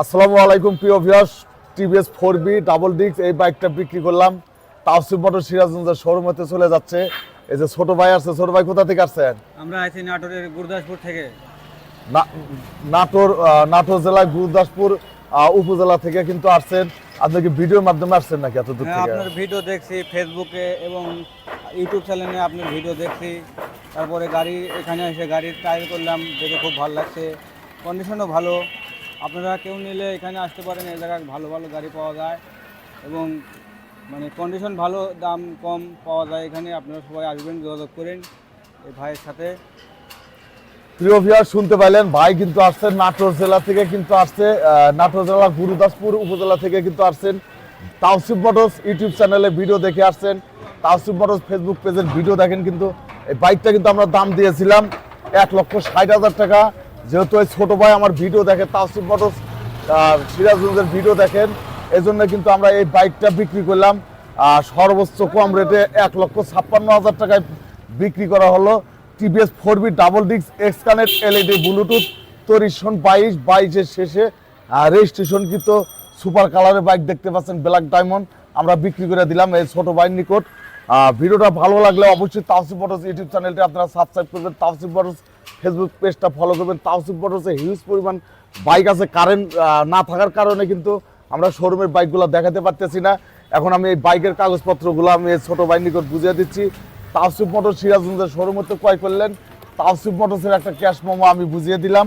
আসসালামু আলাইকুম প্রিয় viewers TVS four B double ডিক্স এই বাইকটা বিক্রি করলাম। তাওসিফ মোটর সিরাজগঞ্জের শোরুমেতে চলে যাচ্ছে। এই যে ছোট ভাই আসছে ছোট ভাই কোথা থেকে আসছেন? আমরা আছি নাটোরের গুরদাসপুর থেকে। নাটোর নাটোর জেলায় গুরুদাসপুর উপজেলা থেকে কিন্তু আসছেন। আপনি কি ভিডিওর মাধ্যমে আসছেন নাকি এত দূর হ্যাঁ, থেকে? আপনার ভিডিও দেখছি ফেসবুকে এবং ইউটিউব চ্যানেলে আপনার ভিডিও দেখছি। তারপরে গাড়ি এখানে এসে গাড়ির ট্রায়াল করলাম দেখে খুব ভালো লাগছে। কন্ডিশনও ভালো। আপনারা কেউ নিলে এখানে আসতে পারেন, এই জায়গায় ভালো ভালো গাড়ি পাওয়া যায় এবং মানে কন্ডিশন ভালো, দাম কম পাওয়া যায় এখানে। আপনারা সবাই আসবেন, যোগাযোগ করেন এই ভাইয়ের সাথে। প্রিয় ভিউয়ার শুনতে পাইলেন ভাই কিন্তু আসছেন নাটোর জেলা থেকে কিন্তু আসছে নাটোর জেলা গুরুদাসপুর উপজেলা থেকে কিন্তু আসছেন। তাওসিফ মোটরস ইউটিউব চ্যানেলে ভিডিও দেখে আসছেন। তাওসিফ মোটরস ফেসবুক পেজের ভিডিও দেখেন কিন্তু। এই বাইকটা কিন্তু আমরা দাম দিয়েছিলাম এক লক্ষ ষাট হাজার টাকা। যেহেতু এই ছোট ভাই আমার ভিডিও দেখে তাওসিফ মোটরস সিরাজগঞ্জের ভিডিও দেখেন এই জন্য কিন্তু আমরা এই বাইকটা বিক্রি করলাম। আহ, সর্বোচ্চ কম রেটে এক লক্ষ ছাপ্পান্ন হাজার টাকায় বিক্রি করা হলো। টিভিএস ফোর বি ডাবল ডিক্স এক্স কানেক্ট এলইডি ব্লুটুথ তরিশন বাইশ বাইশের শেষে। রেজিস্ট্রেশন কিন্তু সুপার কালারের বাইক দেখতে পাচ্ছেন ব্ল্যাক ডায়মন্ড। আমরা বিক্রি করে দিলাম এই ছোট বাইর নিকট। ভিডিওটা ভালো লাগলে অবশ্যই তাওসিফ মোটরস ইউটিউব চ্যানেলটি আপনারা সাবস্ক্রাইব করবেন। তাওসিফ মোটরস ফেসবুক পেজটা ফলো করবেন। তাওসিফ মোটরসে হিউজ পরিমাণ বাইক আছে। কারেন্ট না থাকার কারণে কিন্তু আমরা শোরুমের বাইকগুলো দেখাতে পারতেছি না। এখন আমি এই বাইকের কাগজপত্রগুলো আমি এই ছোট বাইর নিকট বুঝিয়ে দিচ্ছি। তাওসিফ মোটর সিরাজগঞ্জের শোরুমতে ক্রয় করলেন। তাওসিফ মোটরসের একটা ক্যাশ মোমো আমি বুঝিয়ে দিলাম।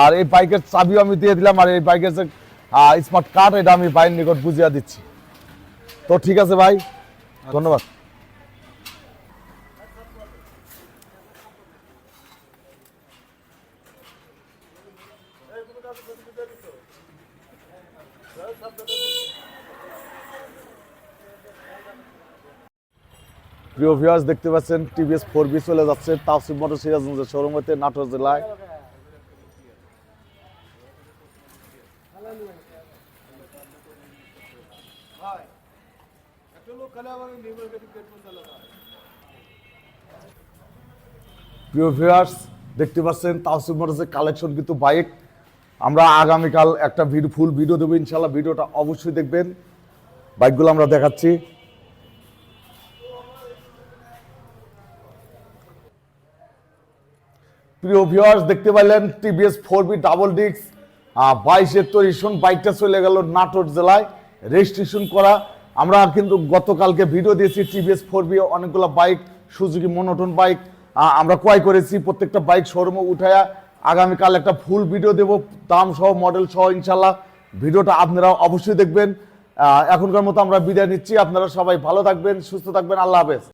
আর এই বাইকের চাবিও আমি দিয়ে দিলাম। আর এই বাইকের যে স্মার্ট কার্ড এটা আমি বাইরের নিকট বুঝিয়ে দিচ্ছি। তো ঠিক আছে ভাই। ধন্যবাদ। প্রিয় ভিউয়ার্স দেখতে পাচ্ছেন টিভিএস ফোর বি চলে যাচ্ছে, তাওসিফ মোটর সিরাজগঞ্জের শোরুম হতে নাটোর জেলায়। প্রিয় ভিউয়ার্স দেখতে পাচ্ছেন, তাওসিফ মোটরসের কালেকশন কিন্তু বাইক আমরা আগামীকাল একটা ভিডিও ফুল ভিডিও দেবো, ইনশাল্লাহ ভিডিওটা অবশ্যই দেখবেন। বাইকগুলো আমরা দেখাচ্ছি। প্রিয় ভিউয়ার্স দেখতে পাইলেন টিভিএস ফোর বি ডাবল ডিক্স বাইশের তৈরিশন বাইকটা চলে গেল নাটোর জেলায়। রেজিস্ট্রেশন করা। আমরা কিন্তু গতকালকে ভিডিও দিয়েছি টিভিএস ফোর বি অনেকগুলো বাইক সুজুকি মনোটন বাইক। আমরা ক্রয় করেছি, প্রত্যেকটা বাইক শোরুমে উঠায়া। আগামীকাল একটা ফুল ভিডিও দেব, দাম সহ মডেল সহ ইনশাল্লাহ ভিডিওটা আপনারা অবশ্যই দেখবেন। এখনকার মতো আমরা বিদায় নিচ্ছি। আপনারা সবাই ভালো থাকবেন, সুস্থ থাকবেন। আল্লাহ হাফেজ।